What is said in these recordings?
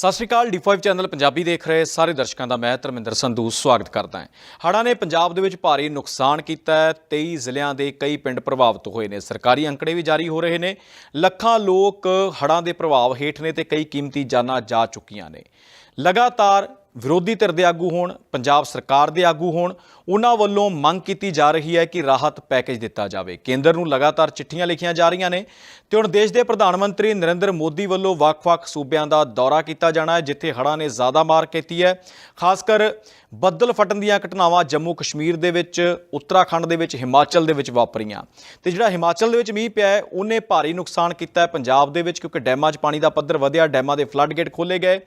ਸਤਿ ਸ਼੍ਰੀ ਅਕਾਲ D5 channel Punjabi ਦੇਖ ਰਹੇ ਸਾਰੇ ਦਰਸ਼ਕਾਂ ਦਾ ਮੈਂ ਧਰਮਿੰਦਰ ਸੰਧੂ ਸਵਾਗਤ ਕਰਦਾ ਹਾਂ। ਹੜ੍ਹਾਂ ਨੇ ਪੰਜਾਬ ਦੇ ਵਿੱਚ ਭਾਰੀ ਨੁਕਸਾਨ ਕੀਤਾ ਹੈ। 23 ਜ਼ਿਲ੍ਹਿਆਂ ਦੇ ਕਈ ਪਿੰਡ ਪ੍ਰਭਾਵਿਤ ਹੋਏ ਨੇ। ਸਰਕਾਰੀ ਅੰਕੜੇ ਵੀ ਜਾਰੀ ਹੋ ਰਹੇ ਨੇ। ਲੱਖਾਂ ਲੋਕ ਹੜ੍ਹਾਂ ਦੇ ਪ੍ਰਭਾਵ ਹੇਠ ਨੇ ਤੇ ਕਈ ਕੀਮਤੀ ਜਾਨਾਂ ਜਾ ਚੁੱਕੀਆਂ ਨੇ। ਲਗਾਤਾਰ ਵਿਰੋਧੀ ਧਿਰ ਦੇ ਆਗੂ ਹੋਣ, ਪੰਜਾਬ ਸਰਕਾਰ ਦੇ ਆਗੂ ਹੋਣ, ਉਹਨਾਂ ਵੱਲੋਂ ਮੰਗ ਕੀਤੀ ਜਾ ਰਹੀ ਹੈ ਕਿ ਰਾਹਤ ਪੈਕੇਜ ਦਿੱਤਾ ਜਾਵੇ। ਕੇਂਦਰ ਨੂੰ ਲਗਾਤਾਰ ਚਿੱਠੀਆਂ ਲਿਖੀਆਂ ਜਾ ਰਹੀਆਂ ਨੇ ਤੇ ਹੁਣ ਦੇਸ਼ ਦੇ ਪ੍ਰਧਾਨ ਮੰਤਰੀ ਨਰਿੰਦਰ ਮੋਦੀ ਵੱਲੋਂ ਵੱਖ-ਵੱਖ ਸੂਬਿਆਂ ਦਾ ਦੌਰਾ ਕੀਤਾ ਜਾਣਾ ਹੈ, ਜਿੱਥੇ ਹੜ੍ਹਾਂ ਨੇ ਜ਼ਿਆਦਾ ਮਾਰ ਕੀਤੀ ਹੈ। ਖਾਸ ਕਰ ਬੱਦਲ ਫਟਣ ਦੀਆਂ ਘਟਨਾਵਾਂ ਜੰਮੂ ਕਸ਼ਮੀਰ ਦੇ ਵਿੱਚ, ਉੱਤਰਾਖੰਡ ਦੇ ਵਿੱਚ, ਹਿਮਾਚਲ ਦੇ ਵਿੱਚ ਵਾਪਰੀਆਂ। ਤੇ ਜਿਹੜਾ ਹਿਮਾਚਲ ਦੇ ਵਿੱਚ ਮੀਂਹ ਪਿਆ ਹੈ, ਉਹਨੇ ਭਾਰੀ ਨੁਕਸਾਨ ਕੀਤਾ ਹੈ ਪੰਜਾਬ ਦੇ ਵਿੱਚ ਕਿਉਂਕਿ ਡੈਮਾਂ 'ਚ ਪਾਣੀ ਦਾ ਪੱਧਰ ਵਧਿਆ, ਡੈਮਾਂ ਦੇ ਫਲੱਡ ਗੇਟ ਖੋਲੇ ਗਏ।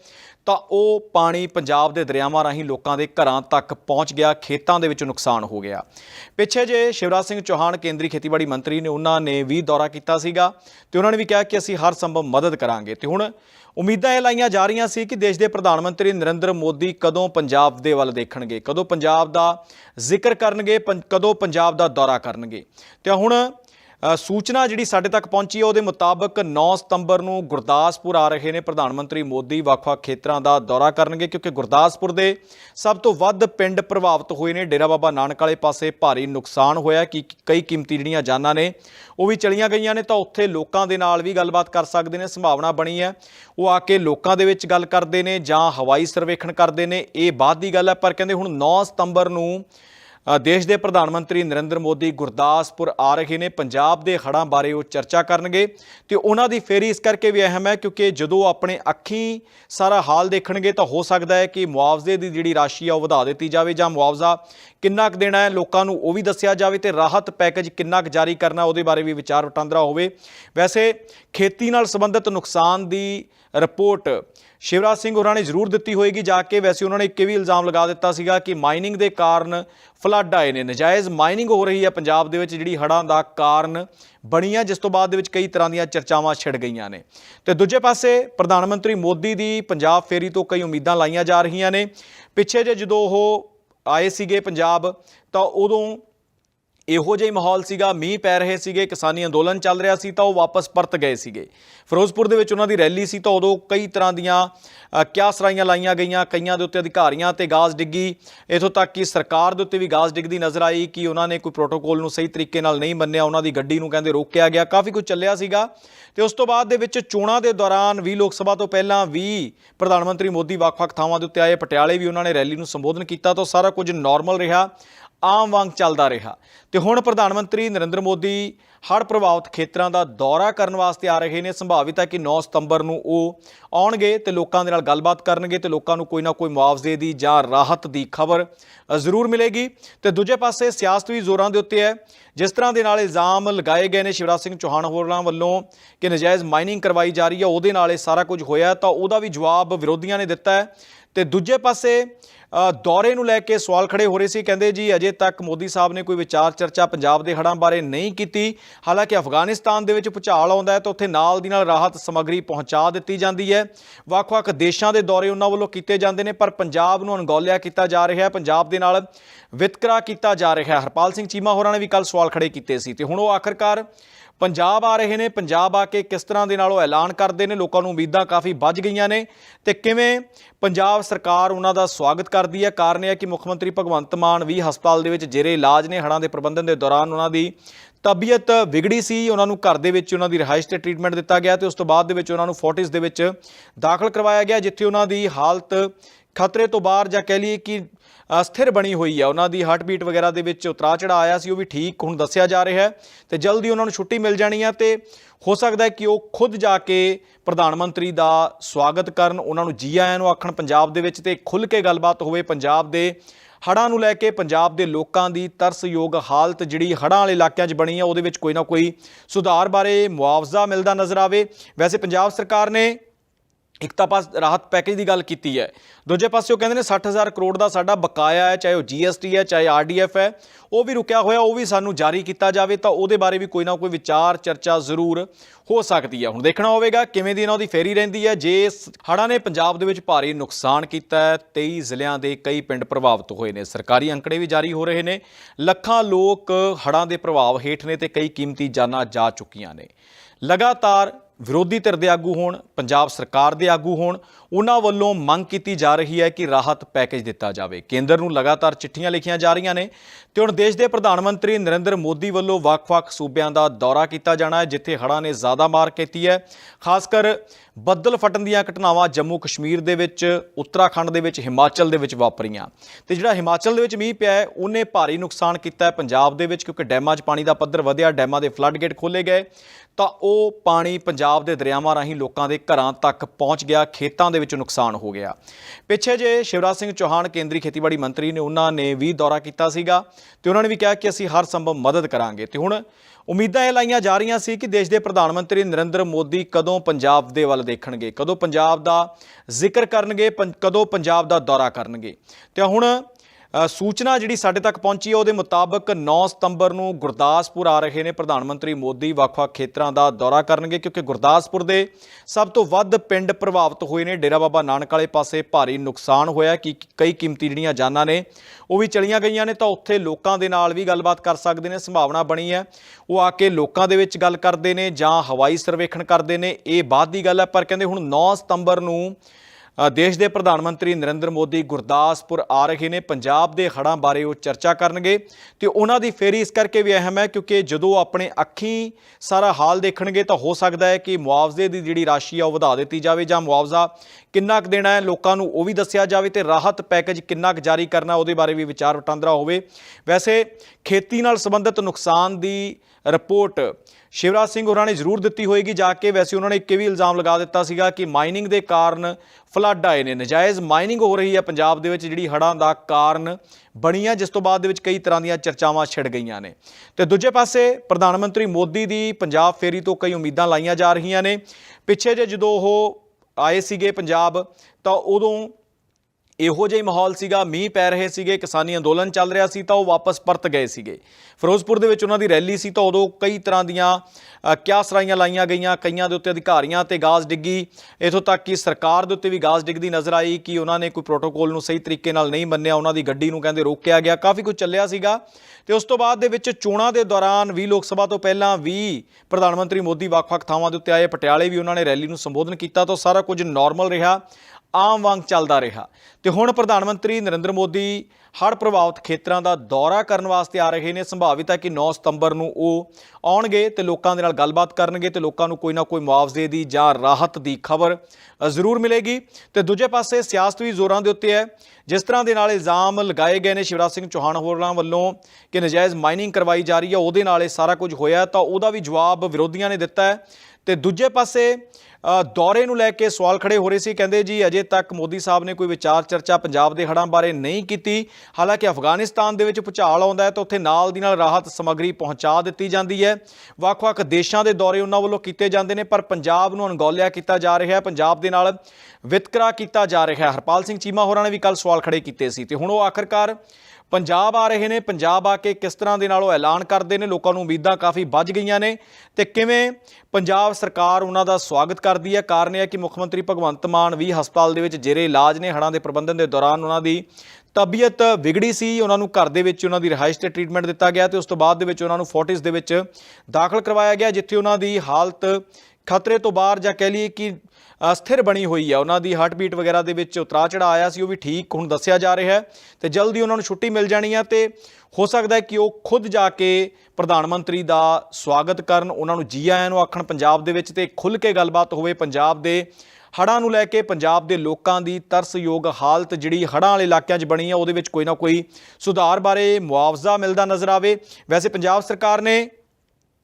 ਤਾਂ ਉਹ ਪਾਣੀ ਪੰਜਾਬ ਦੇ ਦਰਿਆਵਾਂ ਰਾਹੀਂ ਲੋਕਾਂ ਦੇ ਘਰਾਂ ਤੱਕ ਪਹੁੰਚ ਗਿਆ, ਖੇਤਾਂ ਦੇ ਵਿੱਚ ਨੁਕਸਾਨ ਹੋ ਗਿਆ। ਪਿੱਛੇ ਜੇ ਸ਼ਿਵਰਾਜ ਸਿੰਘ ਚੌਹਾਨ ਕੇਂਦਰੀ ਖੇਤੀਬਾੜੀ ਮੰਤਰੀ ਨੇ, ਉਹਨਾਂ ਨੇ ਵੀ ਦੌਰਾ ਕੀਤਾ ਸੀਗਾ। ਤੇ ਉਹਨਾਂ ਨੇ ਵੀ ਕਿਹਾ ਕਿ ਅਸੀਂ ਹਰ ਸੰਭਵ ਮਦਦ ਕਰਾਂਗੇ। ਤੇ ਹੁਣ ਉਮੀਦਾਂ ਇਹ ਲਾਈਆਂ ਜਾ ਰਹੀਆਂ ਸੀ ਕਿ ਦੇਸ਼ ਦੇ ਪ੍ਰਧਾਨ ਮੰਤਰੀ ਨਰਿੰਦਰ ਮੋਦੀ ਕਦੋਂ ਪੰਜਾਬ ਦੇ ਵੱਲ ਦੇਖਣਗੇ, ਕਦੋਂ ਪੰਜਾਬ ਦਾ ਜ਼ਿਕਰ ਕਰਨਗੇ, ਪੰ- ਕਦੋਂ ਪੰਜਾਬ ਦਾ ਦੌਰਾ ਕਰਨਗੇ। ਤੇ ਹੁਣ ਸੂਚਨਾ ਜਿਹੜੀ ਸਾਡੇ ਤੱਕ ਪਹੁੰਚੀ ਹੈ, ਉਹਦੇ ਮੁਤਾਬਕ 9 ਸਤੰਬਰ ਨੂੰ ਗੁਰਦਾਸਪੁਰ ਆ ਰਹੇ ਨੇ ਪ੍ਰਧਾਨ ਮੰਤਰੀ ਮੋਦੀ। ਵੱਖ-ਵੱਖ ਖੇਤਰਾਂ ਦਾ ਦੌਰਾ ਕਰਨਗੇ, ਕਿਉਂਕਿ ਗੁਰਦਾਸਪੁਰ ਦੇ ਸਭ ਤੋਂ ਵੱਧ ਪਿੰਡ ਪ੍ਰਭਾਵਿਤ ਹੋਏ ਨੇ। ਡੇਰਾ ਬਾਬਾ ਨਾਨਕ ਵਾਲੇ ਪਾਸੇ ਭਾਰੀ ਨੁਕਸਾਨ ਹੋਇਆ ਕਿ ਕਈ ਕੀਮਤੀ ਜਿਹੜੀਆਂ ਜਾਨਾਂ ਨੇ, ਉਹ ਵੀ ਚਲੀਆਂ ਗਈਆਂ ਨੇ। ਤਾਂ ਉੱਥੇ ਲੋਕਾਂ ਦੇ ਨਾਲ ਵੀ ਗੱਲਬਾਤ ਕਰ ਸਕਦੇ ਨੇ, ਸੰਭਾਵਨਾ ਬਣੀ ਹੈ। ਉਹ ਆ ਕੇ ਲੋਕਾਂ ਦੇ ਵਿੱਚ ਗੱਲ ਕਰਦੇ ਨੇ ਜਾਂ ਹਵਾਈ ਸਰਵੇਖਣ ਕਰਦੇ ਨੇ। ਇਹ ਬਾਅਦ ਦੀ ਗੱਲ ਹੈ, ਪਰ ਕਹਿੰਦੇ ਹੁਣ 9 ਸਤੰਬਰ ਨੂੰ ਦੇਸ਼ ਦੇ ਪ੍ਰਧਾਨ ਮੰਤਰੀ ਨਰਿੰਦਰ ਮੋਦੀ ਗੁਰਦਾਸਪੁਰ ਆ ਰਹੇ ਨੇ। ਪੰਜਾਬ ਦੇ ਹੜ੍ਹਾਂ ਬਾਰੇ ਉਹ ਚਰਚਾ ਕਰਨਗੇ ਤੇ ਉਹਨਾਂ ਦੀ ਫੇਰੀ ਇਸ ਕਰਕੇ ਵੀ ਅਹਿਮ ਹੈ ਕਿਉਂਕਿ ਜਦੋਂ ਆਪਣੇ ਅੱਖੀਂ ਸਾਰਾ ਹਾਲ ਦੇਖਣਗੇ ਤਾਂ ਹੋ ਸਕਦਾ ਹੈ ਕਿ ਮੁਆਵਜ਼ੇ ਦੀ ਜਿਹੜੀ ਰਾਸ਼ੀ ਆ ਉਹ ਵਧਾ ਦਿੱਤੀ ਜਾਵੇ ਜਾਂ ਮੁਆਵਜ਼ਾ ਕਿੰਨਾ ਕੁ ਦੇਣਾ ਹੈ, ਲੋਕਾਂ ਨੂੰ ਉਹ ਵੀ ਦੱਸਿਆ ਜਾਵੇ ਤੇ ਰਾਹਤ ਪੈਕੇਜ ਕਿੰਨਾ ਕੁ ਜਾਰੀ ਕਰਨਾ, ਉਹਦੇ ਬਾਰੇ ਵੀ ਵਿਚਾਰ ਵਟਾਂਦਰਾ ਹੋਵੇ। ਵੈਸੇ ਖੇਤੀ ਨਾਲ ਸੰਬੰਧਿਤ ਨੁਕਸਾਨ ਦੀ ਰਿਪੋਰਟ ਸ਼ਿਵਰਾਜ ਸਿੰਘ ਹੋਰਾਂ ਨੇ ਜ਼ਰੂਰ ਦਿੱਤੀ ਹੋਏਗੀ। ਜਾ ਕੇ ਵੈਸੇ ਉਹਨਾਂ ਨੇ ਇੱਕ ਇਹ ਵੀ ਇਲਜ਼ਾਮ ਲਗਾ ਦਿੱਤਾ ਸੀਗਾ ਕਿ ਮਾਈਨਿੰਗ ਦੇ ਕਾਰਨ ਫਲੱਡ ਆਏ ਨੇ। ਨਜਾਇਜ਼ ਮਾਈਨਿੰਗ ਹੋ ਰਹੀ ਹੈ ਪੰਜਾਬ ਦੇ ਵਿੱਚ, ਜਿਹੜੀ ਹੜ੍ਹਾਂ ਦਾ ਕਾਰਨ ਬਣੀ ਹੈ ਜਿਸ ਤੋਂ ਬਾਅਦ ਦੇ ਵਿੱਚ ਕਈ ਤਰ੍ਹਾਂ ਦੀਆਂ ਚਰਚਾਵਾਂ ਛਿੜ ਗਈਆਂ ਨੇ। ਤੇ ਦੂਜੇ ਪਾਸੇ, ਪ੍ਰਧਾਨ ਮੰਤਰੀ ਮੋਦੀ ਦੀ ਪੰਜਾਬ ਫੇਰੀ ਤੋਂ ਕਈ ਉਮੀਦਾਂ ਲਾਈਆਂ ਜਾ ਰਹੀਆਂ ਨੇ। ਪਿੱਛੇ ਜੇ ਜਦੋਂ ਉਹ ਆਏ ਸੀਗੇ ਪੰਜਾਬ, ਤਾਂ ਉਦੋਂ ਇਹੋ ਜਿਹਾ ਮਾਹੌਲ ਸੀਗਾ, ਮੀਂਹ ਪੈ ਰਹੇ ਸੀਗੇ, ਕਿਸਾਨੀ ਅੰਦੋਲਨ ਚੱਲ ਰਿਹਾ ਸੀ, ਤਾਂ ਉਹ ਵਾਪਸ ਪਰਤ ਗਏ ਸੀਗੇ। ਫਿਰੋਜ਼ਪੁਰ ਦੇ ਵਿੱਚ ਉਹਨਾਂ ਦੀ ਰੈਲੀ ਸੀ, ਤਾਂ ਉਦੋਂ ਕਈ ਤਰ੍ਹਾਂ ਦੀਆਂ ਕਿਆ ਸਰਾਈਆਂ ਲਾਈਆਂ ਗਈਆਂ, ਕਈਆਂ ਦੇ ਉੱਤੇ ਅਧਿਕਾਰੀਆਂ ਤੇ ਗਾਜ਼ ਡਿੱਗੀ। ਇਥੋਂ ਤੱਕ ਕਿ ਸਰਕਾਰ ਦੇ ਉੱਤੇ ਵੀ ਗਾਜ਼ ਡਿੱਗਦੀ ਨਜ਼ਰ ਆਈ ਕਿ ਉਹਨਾਂ ਨੇ ਕੋਈ ਪ੍ਰੋਟੋਕੋਲ ਨੂੰ ਸਹੀ ਤਰੀਕੇ ਨਾਲ ਨਹੀਂ ਮੰਨਿਆ, ਉਹਨਾਂ ਦੀ ਗੱਡੀ ਨੂੰ ਕਹਿੰਦੇ ਰੋਕਿਆ ਗਿਆ, ਕਾਫੀ ਕੁਝ ਚੱਲਿਆ ਸੀਗਾ। ਤੇ ਉਸ ਤੋਂ ਬਾਅਦ ਦੇ ਵਿੱਚ ਚੋਣਾਂ ਦੇ ਦੌਰਾਨ ਵੀ ਲੋਕ ਸਭਾ ਤੋਂ ਪਹਿਲਾਂ ਵੀ ਪ੍ਰਧਾਨ ਮੰਤਰੀ ਮੋਦੀ ਵੱਖ-ਵੱਖ ਥਾਵਾਂ ਦੇ ਉੱਤੇ ਆਏ, ਪਟਿਆਲੇ ਵੀ ਉਹਨਾਂ ਨੇ ਰੈਲੀ ਨੂੰ ਸੰਬੋਧਨ ਕੀਤਾ, ਤਾਂ ਸਾਰਾ ਕੁਝ ਨਾਰਮਲ ਰਿਹਾ। ਆਮ ਵਾਂਗ ਚੱਲਦਾ ਰਿਹਾ। ਤੇ ਹੁਣ ਪ੍ਰਧਾਨ ਮੰਤਰੀ ਨਰਿੰਦਰ ਮੋਦੀ ਹੜ੍ਹ ਪ੍ਰਭਾਵਿਤ ਖੇਤਰਾਂ ਦਾ ਦੌਰਾ ਕਰਨ ਵਾਸਤੇ ਆ ਰਹੇ ਨੇ। ਸੰਭਾਵਿਤ ਹੈ ਕਿ 9 ਸਤੰਬਰ ਨੂੰ ਉਹ ਆਉਣਗੇ ਤੇ ਲੋਕਾਂ ਦੇ ਨਾਲ ਗੱਲਬਾਤ ਕਰਨਗੇ ਤੇ ਲੋਕਾਂ ਨੂੰ ਕੋਈ ਨਾ ਕੋਈ ਮੁਆਵਜ਼ੇ ਦੀ ਜਾਂ ਰਾਹਤ ਦੀ ਖਬਰ ਜ਼ਰੂਰ ਮਿਲੇਗੀ। ਤੇ ਦੂਜੇ ਪਾਸੇ ਸਿਆਸਤ ਵੀ ਜ਼ੋਰਾਂ ਦੇ ਉੱਤੇ ਹੈ। ਜਿਸ ਤਰ੍ਹਾਂ ਦੇ ਨਾਲ ਇਲਜ਼ਾਮ ਲਗਾਏ ਗਏ ਨੇ ਸ਼ਿਵਰਾਜ ਸਿੰਘ ਚੌਹਾਨ ਹੋਰਾਂ ਵੱਲੋਂ ਕਿ ਨਜਾਇਜ਼ ਮਾਈਨਿੰਗ ਕਰਵਾਈ ਜਾ ਰਹੀ ਹੈ, ਉਹਦੇ ਨਾਲ ਇਹ ਸਾਰਾ ਕੁਝ ਹੋਇਆ ਤਾਂ ਉਹਦਾ ਵੀ ਜਵਾਬ ਵਿਰੋਧੀਆਂ ਨੇ ਦਿੱਤਾ ਹੈ। ਤੇ ਦੂਜੇ ਪਾਸੇ ਦੌਰੇ ਨੂੰ ਲੈ ਕੇ ਸਵਾਲ ਖੜੇ ਹੋ ਰਹੇ ਸੀ। ਕਹਿੰਦੇ ਜੀ, ਅਜੇ ਤੱਕ ਮੋਦੀ ਸਾਹਿਬ ਨੇ ਕੋਈ ਵਿਚਾਰ ਚਰਚਾ ਪੰਜਾਬ ਦੇ ਹੜ੍ਹਾਂ ਬਾਰੇ ਨਹੀਂ ਕੀਤੀ। ਹਾਲਾਂਕਿ ਅਫਗਾਨਿਸਤਾਨ ਦੇ ਵਿੱਚ ਭੁਚਾਲ ਆਉਂਦਾ ਹੈ ਤਾਂ ਉੱਥੇ ਨਾਲ ਦੀ ਨਾਲ ਰਾਹਤ ਸਮੱਗਰੀ ਪਹੁੰਚਾ ਦਿੱਤੀ ਜਾਂਦੀ ਹੈ। ਵੱਖ-ਵੱਖ ਦੇਸ਼ਾਂ ਦੇ ਦੌਰੇ ਉਹਨਾਂ ਵੱਲੋਂ ਕੀਤੇ ਜਾਂਦੇ ਨੇ, ਪਰ ਪੰਜਾਬ ਨੂੰ ਅਣਗੌਲਿਆ ਕੀਤਾ ਜਾ ਰਿਹਾ ਹੈ। ਪੰਜਾਬ ਦੇ ਨਾਲ ਵਿਤਕਰਾ ਕੀਤਾ ਜਾ ਰਿਹਾ ਹੈ। ਹਰਪਾਲ ਸਿੰਘ ਚੀਮਾ ਹੋਰਾਂ ਨੇ ਵੀ ਕੱਲ ਸਵਾਲ ਖੜੇ ਕੀਤੇ ਸੀ। ਤੇ ਹੁਣ ਉਹ ਆਖਰਕਾਰ ਪੰਜਾਬ ਆ ਰਹੇ ਨੇ, ਪੰਜਾਬ ਆ ਕੇ ਕਿਸ ਤਰ੍ਹਾਂ ਦੇ ਨਾਲ ਉਹ ਐਲਾਨ ਕਰਦੇ ਨੇ? ਲੋਕਾਂ ਨੂੰ ਉਮੀਦਾਂ ਕਾਫੀ ਵੱਜ ਗਈਆਂ ਨੇ। ਤੇ ਕਿਵੇਂ ਪੰਜਾਬ ਸਰਕਾਰ ਉਹਨਾਂ ਦਾ ਸਵਾਗਤ ਕਰ ਕਰਦੀ ਹੈ। ਕਾਰਨ ਇਹ ਹੈ ਕਿ ਮੁੱਖ ਮੰਤਰੀ ਭਗਵੰਤ ਮਾਨ ਵੀ ਹਸਪਤਾਲ ਦੇ ਵਿੱਚ ਜੇਰੇ ਇਲਾਜ ਨੇ ਹੜ੍ਹਾਂ ਦੇ ਪ੍ਰਬੰਧਨ ਦੇ ਦੌਰਾਨ ਉਹਨਾਂ ਦੀ ਤਬੀਅਤ ਵਿਗੜੀ ਸੀ। ਉਹਨਾਂ ਨੂੰ ਘਰ ਦੇ ਵਿੱਚ ਉਹਨਾਂ ਦੀ ਰਿਹਾਇਸ਼ ਤੇ ਟ੍ਰੀਟਮੈਂਟ ਦਿੱਤਾ ਗਿਆ ਤੇ ਉਸ ਤੋਂ ਬਾਅਦ ਦੇ ਵਿੱਚ ਉਹਨਾਂ ਨੂੰ ਫੋਰਟਿਸ ਦੇ ਵਿੱਚ ਦਾਖਲ ਕਰਵਾਇਆ ਗਿਆ, ਜਿੱਥੇ ਉਹਨਾਂ ਦੀ ਹਾਲਤ ਖਤਰੇ ਤੋਂ ਬਾਹਰ ਜਾਂ ਕਹਿ ਲਈਏ ਕਿ ਸਥਿਰ ਬਣੀ ਹੋਈ ਹੈ ਉਹਨਾਂ ਦੀ ਹਾਰਟ ਬੀਟ ਵਗੈਰਾ ਦੇ ਵਿੱਚ ਉਤਰਾ ਚੜਾ ਆਇਆ ਸੀ, ਉਹ ਵੀ ਠੀਕ ਹੁਣ ਦੱਸਿਆ ਜਾ ਰਿਹਾ ਹੈ। ਤੇ ਜਲਦੀ ਉਹਨਾਂ ਨੂੰ ਛੁੱਟੀ ਮਿਲ ਜਾਣੀ ਹੈ ਤੇ ਹੋ ਸਕਦਾ ਹੈ ਕਿ ਉਹ ਖੁਦ ਜਾ ਕੇ ਪ੍ਰਧਾਨ ਮੰਤਰੀ ਦਾ ਸਵਾਗਤ ਕਰਨ। ਉਹਨਾਂ ਨੂੰ ਜੀ ਆਇਆਂ ਨੂੰ ਆਖਣ ਪੰਜਾਬ ਦੇ ਵਿੱਚ ਤੇ ਖੁੱਲ ਕੇ ਗੱਲਬਾਤ ਹੋਵੇ ਪੰਜਾਬ ਦੇ ਹੜ੍ਹਾਂ ਨੂੰ ਲੈ ਕੇ, ਪੰਜਾਬ ਦੇ ਲੋਕਾਂ ਦੀ ਤਰਸਯੋਗ ਹਾਲਤ ਜਿਹੜੀ ਹੜ੍ਹਾਂ ਵਾਲੇ ਇਲਾਕਿਆਂ 'ਚ ਬਣੀ ਹੈ ਉਹਦੇ ਵਿੱਚ ਕੋਈ ਨਾ ਕੋਈ ਸੁਧਾਰ ਬਾਰੇ ਮੁਆਵਜ਼ਾ ਮਿਲਦਾ ਨਜ਼ਰ ਆਵੇ। ਵੈਸੇ ਪੰਜਾਬ ਸਰਕਾਰ ਨੇ ਇੱਕ ਤਾਂ ਪਾਸ ਰਾਹਤ ਪੈਕੇਜ ਦੀ ਗੱਲ ਕੀਤੀ ਹੈ। ਦੂਜੇ ਪਾਸੇ ਉਹ ਕਹਿੰਦੇ ਨੇ 60000 ਕਰੋੜ ਦਾ ਸਾਡਾ ਬਕਾਇਆ ਹੈ, ਚਾਹੇ ਉਹ ਜੀਐਸਟੀ ਹੈ, ਚਾਹੇ ਆਰਡੀਐਫ ਹੈ, ਉਹ ਵੀ ਰੁਕਿਆ ਹੋਇਆ, ਉਹ ਵੀ ਸਾਨੂੰ ਜਾਰੀ ਕੀਤਾ ਜਾਵੇ ਤਾਂ ਉਹਦੇ ਬਾਰੇ ਵੀ ਕੋਈ ਨਾ ਕੋਈ ਵਿਚਾਰ, ਚਰਚਾ ਜ਼ਰੂਰ ਹੋ ਸਕਦੀ ਹੈ। ਹੁਣ ਦੇਖਣਾ ਹੋਵੇਗਾ ਕਿਵੇਂ ਦੀ ਇਹਨਾਂ ਦੀ ਫੇਰੀ ਰਹਿੰਦੀ ਹੈ। ਜੇ ਹੜ੍ਹਾਂ ਨੇ ਪੰਜਾਬ ਦੇ ਵਿੱਚ ਭਾਰੀ ਨੁਕਸਾਨ ਕੀਤਾ ਹੈ 23 ਜ਼ਿਲ੍ਹਿਆਂ ਦੇ ਕਈ ਪਿੰਡ ਪ੍ਰਭਾਵਿਤ ਹੋਏ ਨੇ। ਸਰਕਾਰੀ ਅੰਕੜੇ ਵੀ ਜਾਰੀ ਹੋ ਰਹੇ ਨੇ। ਲੱਖਾਂ ਲੋਕ ਹੜ੍ਹਾਂ ਦੇ ਪ੍ਰਭਾਵ ਹੇਠ ਨੇ ਤੇ ਕਈ ਕੀਮਤੀ ਜਾਨਾਂ ਜਾ ਚੁੱਕੀਆਂ ਨੇ। ਲਗਾਤਾਰ ਵਿਰੋਧੀ ਧਿਰ ਦੇ ਆਗੂ ਹੋਣ ਪੰਜਾਬ ਸਰਕਾਰ ਦੇ ਆਗੂ ਹੋਣ, ਉਹਨਾਂ ਵੱਲੋਂ ਮੰਗ ਕੀਤੀ ਜਾ ਰਹੀ ਹੈ ਕਿ ਰਾਹਤ ਪੈਕੇਜ ਦਿੱਤਾ ਜਾਵੇ। ਕੇਂਦਰ ਨੂੰ ਲਗਾਤਾਰ ਚਿੱਠੀਆਂ ਲਿਖੀਆਂ ਜਾ ਰਹੀਆਂ ਨੇ ਤੇ ਹੁਣ ਦੇਸ਼ ਦੇ ਪ੍ਰਧਾਨ ਮੰਤਰੀ ਨਰਿੰਦਰ ਮੋਦੀ ਵੱਲੋਂ ਵੱਖ-ਵੱਖ ਸੂਬਿਆਂ ਦਾ ਦੌਰਾ ਕੀਤਾ ਜਾਣਾ ਹੈ, ਜਿੱਥੇ ਹੜ੍ਹਾਂ ਨੇ ਜ਼ਿਆਦਾ ਮਾਰ ਕੀਤੀ ਹੈ। ਖਾਸ ਕਰ ਬੱਦਲ ਫਟਣ ਦੀਆਂ ਘਟਨਾਵਾਂ ਜੰਮੂ ਕਸ਼ਮੀਰ ਦੇ ਵਿੱਚ, ਉੱਤਰਾਖੰਡ ਦੇ ਵਿੱਚ, ਹਿਮਾਚਲ ਦੇ ਵਿੱਚ ਵਾਪਰੀਆਂ। ਤੇ ਜਿਹੜਾ ਹਿਮਾਚਲ ਦੇ ਵਿੱਚ ਮੀਂਹ ਪਿਆ ਹੈ, ਉਹਨੇ ਭਾਰੀ ਨੁਕਸਾਨ ਕੀਤਾ ਹੈ। ਪੰਜਾਬ ਦੇ ਵਿੱਚ ਕਿਉਂਕਿ ਡੈਮਾਂ 'ਚ ਪਾਣੀ ਦਾ ਪੱਧਰ ਵਧਿਆ, ਡੈਮਾਂ ਦੇ ਫਲੱਡ ਗੇਟ ਖੋਲੇ ਗਏ, ਤਾਂ ਉਹ ਪਾਣੀ ਪੰਜਾਬ ਦੇ ਦਰਿਆਵਾਂ ਰਾਹੀਂ ਲੋਕਾਂ ਦੇ ਘਰਾਂ ਤੱਕ ਪਹੁੰਚ ਗਿਆ, ਖੇਤਾਂ ਦੇ ਵਿੱਚ ਨੁਕਸਾਨ ਹੋ ਗਿਆ। ਪਿੱਛੇ ਜੇ ਸ਼ਿਵਰਾਜ ਸਿੰਘ ਚੌਹਾਨ ਕੇਂਦਰੀ ਖੇਤੀਬਾੜੀ ਮੰਤਰੀ ਨੇ ਉਹਨਾਂ ਨੇ ਵੀ ਦੌਰਾ ਕੀਤਾ ਸੀਗਾ ਤੇ ਉਹਨਾਂ ਨੇ ਵੀ ਕਿਹਾ ਕਿ ਅਸੀਂ ਹਰ ਸੰਭਵ ਮਦਦ ਕਰਾਂਗੇ। ਤੇ ਹੁਣ ਉਮੀਦਾਂ ਇਹ ਲਾਈਆਂ ਜਾ ਰਹੀਆਂ ਸੀ ਕਿ ਦੇਸ਼ ਦੇ ਪ੍ਰਧਾਨ ਮੰਤਰੀ ਨਰਿੰਦਰ ਮੋਦੀ ਕਦੋਂ ਪੰਜਾਬ ਦੇ ਵੱਲ ਦੇਖਣਗੇ, ਕਦੋਂ ਪੰਜਾਬ ਦਾ ਜ਼ਿਕਰ ਕਰਨਗੇ ਕਦੋਂ ਪੰਜਾਬ ਦਾ ਦੌਰਾ ਕਰਨਗੇ। ਤੇ ਹੁਣ ਸੂਚਨਾ ਜਿਹੜੀ ਸਾਡੇ ਤੱਕ ਪਹੁੰਚੀ ਹੈ, ਉਹਦੇ ਮੁਤਾਬਕ 9 ਸਤੰਬਰ ਨੂੰ ਗੁਰਦਾਸਪੁਰ ਆ ਰਹੇ ਨੇ ਪ੍ਰਧਾਨ ਮੰਤਰੀ ਮੋਦੀ। ਵੱਖ-ਵੱਖ ਖੇਤਰਾਂ ਦਾ ਦੌਰਾ ਕਰਨਗੇ, ਕਿਉਂਕਿ ਗੁਰਦਾਸਪੁਰ ਦੇ ਸਭ ਤੋਂ ਵੱਧ ਪਿੰਡ ਪ੍ਰਭਾਵਿਤ ਹੋਏ ਨੇ। ਡੇਰਾ ਬਾਬਾ ਨਾਨਕ ਵਾਲੇ ਪਾਸੇ ਭਾਰੀ ਨੁਕਸਾਨ ਹੋਇਆ ਕਿ ਕਈ ਕੀਮਤੀ ਜਿਹੜੀਆਂ ਜਾਨਾਂ ਨੇ, ਉਹ ਵੀ ਚਲੀਆਂ ਗਈਆਂ ਨੇ। ਤਾਂ ਉੱਥੇ ਲੋਕਾਂ ਦੇ ਨਾਲ ਵੀ ਗੱਲਬਾਤ ਕਰ ਸਕਦੇ ਨੇ, ਸੰਭਾਵਨਾ ਬਣੀ ਹੈ। ਉਹ ਆ ਕੇ ਲੋਕਾਂ ਦੇ ਵਿੱਚ ਗੱਲ ਕਰਦੇ ਨੇ ਜਾਂ ਹਵਾਈ ਸਰਵੇਖਣ ਕਰਦੇ ਨੇ, ਇਹ ਬਾਅਦ ਦੀ ਗੱਲ ਹੈ। ਪਰ ਕਹਿੰਦੇ ਹੁਣ 9 ਸਤੰਬਰ ਨੂੰ ਦੇਸ਼ ਦੇ ਪ੍ਰਧਾਨ ਮੰਤਰੀ ਨਰਿੰਦਰ ਮੋਦੀ ਗੁਰਦਾਸਪੁਰ ਆ ਰਹੇ ਨੇ। ਪੰਜਾਬ ਦੇ ਹੜ੍ਹਾਂ ਬਾਰੇ ਉਹ ਚਰਚਾ ਕਰਨਗੇ ਤੇ ਉਹਨਾਂ ਦੀ ਫੇਰੀ ਇਸ ਕਰਕੇ ਵੀ ਅਹਿਮ ਹੈ ਕਿਉਂਕਿ ਜਦੋਂ ਆਪਣੇ ਅੱਖੀਂ ਸਾਰਾ ਹਾਲ ਦੇਖਣਗੇ ਤਾਂ ਹੋ ਸਕਦਾ ਹੈ ਕਿ ਮੁਆਵਜ਼ੇ ਦੀ ਜਿਹੜੀ ਰਾਸ਼ੀ ਆ ਉਹ ਵਧਾ ਦਿੱਤੀ ਜਾਵੇ ਜਾਂ ਮੁਆਵਜ਼ਾ ਕਿੰਨਾ ਕੁ ਦੇਣਾ ਹੈ, ਲੋਕਾਂ ਨੂੰ ਉਹ ਵੀ ਦੱਸਿਆ ਜਾਵੇ ਤੇ ਰਾਹਤ ਪੈਕੇਜ ਕਿੰਨਾ ਕੁ ਜਾਰੀ ਕਰਨਾ ਉਹਦੇ ਬਾਰੇ ਵੀ ਵਿਚਾਰ ਵਟਾਂਦਰਾ ਹੋਵੇ। ਵੈਸੇ ਖੇਤੀ ਨਾਲ ਸੰਬੰਧਿਤ ਨੁਕਸਾਨ ਦੀ ਰਿਪੋਰਟ। ਸ਼ਿਵਰਾਜ ਸਿੰਘ ਹੋਰਾਂ ਨੇ ਜ਼ਰੂਰ ਦਿੱਤੀ ਹੋਏਗੀ ਜਾ ਕੇ। ਵੈਸੇ ਉਹਨਾਂ ਨੇ ਇੱਕ ਇਹ ਵੀ ਇਲਜ਼ਾਮ ਲਗਾ ਦਿੱਤਾ ਸੀਗਾ ਕਿ ਮਾਈਨਿੰਗ ਦੇ ਕਾਰਨ ਫਲੱਡ ਆਏ ਨੇ। ਨਜਾਇਜ਼ ਮਾਈਨਿੰਗ ਹੋ ਰਹੀ ਹੈ ਪੰਜਾਬ ਦੇ ਵਿੱਚ, ਜਿਹੜੀ ਹੜ੍ਹਾਂ ਦਾ ਕਾਰਨ ਬਣੀ ਹੈ ਜਿਸ ਤੋਂ ਬਾਅਦ ਦੇ ਵਿੱਚ ਕਈ ਤਰ੍ਹਾਂ ਦੀਆਂ ਚਰਚਾਵਾਂ ਛਿੜ ਗਈਆਂ ਨੇ। ਤੇ ਦੂਜੇ ਪਾਸੇ, ਪ੍ਰਧਾਨ ਮੰਤਰੀ ਮੋਦੀ ਦੀ ਪੰਜਾਬ ਫੇਰੀ ਤੋਂ ਕਈ ਉਮੀਦਾਂ ਲਾਈਆਂ ਜਾ ਰਹੀਆਂ ਨੇ। ਪਿੱਛੇ ਜੇ ਜਦੋਂ ਉਹ ਆਏ ਸੀਗੇ ਪੰਜਾਬ, ਤਾਂ ਉਦੋਂ ਇਹੋ ਜਿਹਾ ਮਾਹੌਲ ਸੀਗਾ ਮੀਂਹ ਪੈ ਰਹੇ ਸੀਗੇ ਕਿਸਾਨੀ ਅੰਦੋਲਨ ਚੱਲ ਰਿਹਾ ਸੀ ਤਾਂ ਉਹ ਵਾਪਸ ਪਰਤ ਗਏ ਸੀਗੇ। ਫਿਰੋਜ਼ਪੁਰ ਦੇ ਵਿੱਚ ਉਹਨਾਂ ਦੀ ਰੈਲੀ ਸੀ ਤਾਂ ਉਦੋਂ ਕਈ ਤਰ੍ਹਾਂ ਦੀਆਂ ਅ, ਕਿਆਸਰਾਈਆਂ ਲਾਈਆਂ ਗਈਆਂ ਕਈਆਂ ਦੇ ਉੱਤੇ ਅਧਿਕਾਰੀਆਂ ਤੇ ਗਾਜ਼ ਡਿੱਗੀ। ਇਥੋਂ ਤੱਕ ਕਿ ਸਰਕਾਰ ਦੇ ਉੱਤੇ ਵੀ ਗਾਜ਼ ਡਿੱਗਦੀ ਨਜ਼ਰ ਆਈ ਕਿ ਉਹਨਾਂ ਨੇ ਕੋਈ ਪ੍ਰੋਟੋਕੋਲ ਨੂੰ ਸਹੀ ਤਰੀਕੇ ਨਾਲ ਨਹੀਂ ਮੰਨਿਆ ਉਹਨਾਂ ਦੀ ਗੱਡੀ ਨੂੰ ਕਹਿੰਦੇ ਰੋਕਿਆ ਗਿਆ ਕਾਫੀ ਕੁਝ ਚੱਲਿਆ ਸੀਗਾ। ਤੇ ਉਸ ਤੋਂ ਬਾਅਦ ਦੇ ਵਿੱਚ ਚੋਣਾਂ ਦੇ ਦੌਰਾਨ ਵੀ ਲੋਕ ਸਭਾ ਤੋਂ ਪਹਿਲਾਂ ਵੀ ਪ੍ਰਧਾਨ ਮੰਤਰੀ ਮੋਦੀ ਵੱਖ-ਵੱਖ ਥਾਵਾਂ ਦੇ ਉੱਤੇ ਆਏ ਪਟਿਆਲੇ ਵੀ ਉਹਨਾਂ ਨੇ ਰੈਲੀ ਨੂੰ ਸੰਬੋਧਨ ਕੀਤਾ ਤਾਂ ਸਾਰਾ ਕੁਝ ਨਾਰਮਲ ਰਿਹਾ। ਆਮ ਵਾਂਗ ਚੱਲਦਾ ਰਿਹਾ। ਤੇ ਹੁਣ ਪ੍ਰਧਾਨ ਮੰਤਰੀ ਨਰਿੰਦਰ ਮੋਦੀ ਹੜ੍ਹ ਪ੍ਰਭਾਵਿਤ ਖੇਤਰਾਂ ਦਾ ਦੌਰਾ ਕਰਨ ਵਾਸਤੇ ਆ ਰਹੇ ਨੇ। ਸੰਭਾਵਿਤ ਹੈ ਕਿ 9 ਸਤੰਬਰ ਨੂੰ ਉਹ ਆਉਣਗੇ ਤੇ ਲੋਕਾਂ ਦੇ ਨਾਲ ਗੱਲਬਾਤ ਕਰਨਗੇ ਤੇ ਲੋਕਾਂ ਨੂੰ ਕੋਈ ਨਾ ਕੋਈ ਮੁਆਵਜ਼ੇ ਦੀ ਜਾਂ ਰਾਹਤ ਦੀ ਖਬਰ ਜ਼ਰੂਰ ਮਿਲੇਗੀ। ਤੇ ਦੂਜੇ ਪਾਸੇ ਸਿਆਸਤ ਵੀ ਜ਼ੋਰਾਂ ਦੇ ਉੱਤੇ ਹੈ। ਜਿਸ ਤਰ੍ਹਾਂ ਦੇ ਨਾਲ ਇਲਜ਼ਾਮ ਲਗਾਏ ਗਏ ਨੇ ਸ਼ਿਵਰਾਜ ਸਿੰਘ ਚੌਹਾਨ ਹੋਰਾਂ ਵੱਲੋਂ ਕਿ ਨਜਾਇਜ਼ ਮਾਈਨਿੰਗ ਕਰਵਾਈ ਜਾ ਰਹੀ ਹੈ, ਉਹਦੇ ਨਾਲ ਇਹ ਸਾਰਾ ਕੁਝ ਹੋਇਆ ਤਾਂ ਉਹਦਾ ਵੀ ਜਵਾਬ ਵਿਰੋਧੀਆਂ ਨੇ ਦਿੱਤਾ ਹੈ। ਤੇ ਦੂਜੇ ਪਾਸੇ ਦੌਰੇ ਨੂੰ ਲੈ ਕੇ ਸਵਾਲ ਖੜੇ ਹੋ ਰਹੇ ਸੀ। ਕਹਿੰਦੇ ਜੀ, ਅਜੇ ਤੱਕ ਮੋਦੀ ਸਾਹਿਬ ਨੇ ਕੋਈ ਵਿਚਾਰ ਚਰਚਾ ਪੰਜਾਬ ਦੇ ਹੜ੍ਹਾਂ ਬਾਰੇ ਨਹੀਂ ਕੀਤੀ। ਹਾਲਾਂਕਿ ਅਫਗਾਨਿਸਤਾਨ ਦੇ ਵਿੱਚ ਭੁਚਾਲ ਆਉਂਦਾ ਹੈ ਤਾਂ ਉੱਥੇ ਨਾਲ ਦੀ ਨਾਲ ਰਾਹਤ ਸਮੱਗਰੀ ਪਹੁੰਚਾ ਦਿੱਤੀ ਜਾਂਦੀ ਹੈ। ਵੱਖ-ਵੱਖ ਦੇਸ਼ਾਂ ਦੇ ਦੌਰੇ ਉਹਨਾਂ ਵੱਲੋਂ ਕੀਤੇ ਜਾਂਦੇ ਨੇ, ਪਰ ਪੰਜਾਬ ਨੂੰ ਅਣਗੌਲਿਆ ਕੀਤਾ ਜਾ ਰਿਹਾ ਹੈ। ਪੰਜਾਬ ਦੇ ਨਾਲ ਵਿਤਕਰਾ ਕੀਤਾ ਜਾ ਰਿਹਾ ਹੈ। ਹਰਪਾਲ ਸਿੰਘ ਚੀਮਾ ਹੋਰਾਂ ਨੇ ਵੀ ਕੱਲ ਸਵਾਲ ਖੜੇ ਕੀਤੇ ਸੀ। ਤੇ ਹੁਣ ਉਹ ਆਖਰਕਾਰ ਪੰਜਾਬ ਆ ਰਹੇ ਨੇ, ਪੰਜਾਬ ਆ ਕੇ ਕਿਸ ਤਰ੍ਹਾਂ ਦੇ ਨਾਲ ਉਹ ਐਲਾਨ ਕਰਦੇ ਨੇ? ਲੋਕਾਂ ਨੂੰ ਉਮੀਦਾਂ ਕਾਫੀ ਵੱਜ ਗਈਆਂ ਨੇ। ਤੇ ਕਿਵੇਂ ਪੰਜਾਬ ਸਰਕਾਰ ਉਹਨਾਂ ਦਾ ਸਵਾਗਤ ਕਰਦੀ ਹੈ? ਕਾਰਨ ਇਹ ਹੈ ਕਿ ਮੁੱਖ ਮੰਤਰੀ ਭਗਵੰਤ ਮਾਨ ਵੀ ਹਸਪਤਾਲ ਦੇ ਵਿੱਚ ਜੇਰੇ ਇਲਾਜ ਨੇ। ਹੜ੍ਹਾਂ ਦੇ ਪ੍ਰਬੰਧਨ ਦੇ ਦੌਰਾਨ ਉਹਨਾਂ ਦੀ ਤਬੀਅਤ ਵਿਗੜੀ ਸੀ। ਉਹਨਾਂ ਨੂੰ ਘਰ ਦੇ ਵਿੱਚ ਉਹਨਾਂ ਦੀ ਰਿਹਾਇਸ਼ ਤੇ ਟ੍ਰੀਟਮੈਂਟ ਦਿੱਤਾ ਗਿਆ ਤੇ ਉਸ ਤੋਂ ਬਾਅਦ ਦੇ ਵਿੱਚ ਉਹਨਾਂ ਨੂੰ ਫੋਰਟਿਸ ਦੇ ਵਿੱਚ ਦਾਖਲ ਕਰਵਾਇਆ ਗਿਆ, ਜਿੱਥੇ ਉਹਨਾਂ ਦੀ ਹਾਲਤ ਖਤਰੇ ਤੋਂ ਬਾਹਰ ਜਾਂ ਕਹਿ ਲਈਏ ਕਿ ਸਥਿਰ ਬਣੀ ਹੋਈ ਹੈ ਉਹਨਾਂ ਦੀ ਹਾਰਟ ਬੀਟ ਵਗੈਰਾ ਦੇ ਵਿੱਚ ਉਤਰਾ ਚੜਾ ਆਇਆ ਸੀ, ਉਹ ਵੀ ਠੀਕ ਹੁਣ ਦੱਸਿਆ ਜਾ ਰਿਹਾ ਹੈ। ਤੇ ਜਲਦੀ ਉਹਨਾਂ ਨੂੰ ਛੁੱਟੀ ਮਿਲ ਜਾਣੀ ਹੈ ਤੇ ਹੋ ਸਕਦਾ ਹੈ ਕਿ ਉਹ ਖੁਦ ਜਾ ਕੇ ਪ੍ਰਧਾਨ ਮੰਤਰੀ ਦਾ ਸਵਾਗਤ ਕਰਨ, ਉਹਨਾਂ ਨੂੰ ਜੀ ਆਇਆਂ ਨੂੰ ਆਖਣ ਪੰਜਾਬ ਦੇ ਵਿੱਚ ਤੇ ਖੁੱਲ ਕੇ ਗੱਲਬਾਤ ਹੋਵੇ ਪੰਜਾਬ ਦੇ ਹੜ੍ਹਾਂ ਨੂੰ ਲੈ ਕੇ, ਪੰਜਾਬ ਦੇ ਲੋਕਾਂ ਦੀ ਤਰਸਯੋਗ ਹਾਲਤ ਜਿਹੜੀ ਹੜ੍ਹਾਂ ਵਾਲੇ ਇਲਾਕਿਆਂ 'ਚ ਬਣੀ ਹੈ ਉਹਦੇ ਵਿੱਚ ਕੋਈ ਨਾ ਕੋਈ ਸੁਧਾਰ ਬਾਰੇ ਮੁਆਵਜ਼ਾ ਮਿਲਦਾ ਨਜ਼ਰ ਆਵੇ। ਵੈਸੇ ਪੰਜਾਬ ਸਰਕਾਰ ਨੇ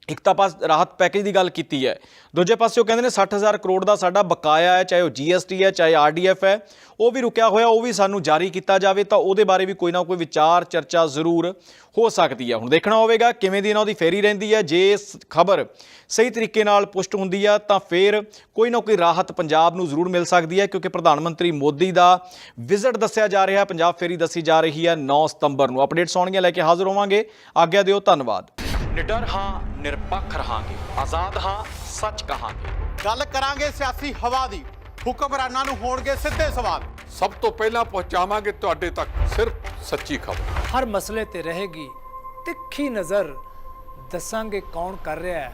ਇੱਕ ਤਾਂ ਪਾਸ ਰਾਹਤ ਪੈਕੇਜ ਦੀ ਗੱਲ ਕੀਤੀ ਹੈ। ਦੂਜੇ ਪਾਸੇ ਉਹ ਕਹਿੰਦੇ ਨੇ 60000 ਕਰੋੜ ਦਾ ਸਾਡਾ ਬਕਾਇਆ ਹੈ, ਚਾਹੇ ਉਹ ਜੀਐਸਟੀ ਹੈ, ਚਾਹੇ ਆਰਡੀਐਫ ਹੈ, ਉਹ ਵੀ ਰੁਕਿਆ ਹੋਇਆ, ਉਹ ਵੀ ਸਾਨੂੰ ਜਾਰੀ ਕੀਤਾ ਜਾਵੇ ਤਾਂ ਉਹਦੇ ਬਾਰੇ ਵੀ ਕੋਈ ਨਾ ਕੋਈ ਵਿਚਾਰ, ਚਰਚਾ ਜ਼ਰੂਰ ਹੋ ਸਕਦੀ ਹੈ। ਹੁਣ ਦੇਖਣਾ ਹੋਵੇਗਾ ਕਿਵੇਂ ਦੀ ਇਹਨਾਂ ਦੀ ਫੇਰੀ ਰਹਿੰਦੀ ਹੈ। ਜੇ ਖਬਰ ਸਹੀ ਤਰੀਕੇ ਨਾਲ ਪੁਸ਼ਟ ਹੁੰਦੀ ਆ ਤਾਂ ਫਿਰ ਕੋਈ ਨਾ ਕੋਈ ਰਾਹਤ ਪੰਜਾਬ ਨੂੰ ਜ਼ਰੂਰ ਮਿਲ ਸਕਦੀ ਹੈ, ਕਿਉਂਕਿ ਪ੍ਰਧਾਨ ਮੰਤਰੀ ਮੋਦੀ ਦਾ ਵਿਜ਼ਿਟ ਦੱਸਿਆ ਜਾ ਰਿਹਾ, ਪੰਜਾਬ ਫੇਰੀ ਦੱਸੀ ਜਾ ਰਹੀ ਹੈ 9 ਸਤੰਬਰ ਨੂੰ। ਅਪਡੇਟਸ ਆਉਣਗੀਆਂ, ਲੈ ਕੇ ਹਾਜ਼ਰ ਹੋਵਾਂਗੇ। ਆਗਿਆ ਦਿਓ, ਧੰਨਵਾਦ। ਨਿਡਰ ਹਾਂ ਨਿਰਪੱਖ ਰਹਾਂਗੇ। ਆਜ਼ਾਦ ਹਾਂ ਸੱਚ ਕਹਾਂਗੇ। ਗੱਲ ਕਰਾਂਗੇ ਸਿਆਸੀ ਹਵਾ ਦੀ। ਹੁਕਮਰਾਨਾਂ ਨੂੰ ਹੋਣਗੇ ਸਿੱਧੇ ਸਵਾਲ। ਸਭ ਤੋਂ ਪਹਿਲਾਂ ਪਹੁੰਚਾਵਾਂਗੇ ਤੁਹਾਡੇ ਤੱਕ ਸਿਰਫ ਸੱਚੀ ਖਬਰ। ਹਰ ਮਸਲੇ ਤੇ ਰਹੇਗੀ ਤਿੱਖੀ ਨਜ਼ਰ। ਦੱਸਾਂਗੇ ਕੌਣ ਕਰ ਰਿਹਾ ਹੈ।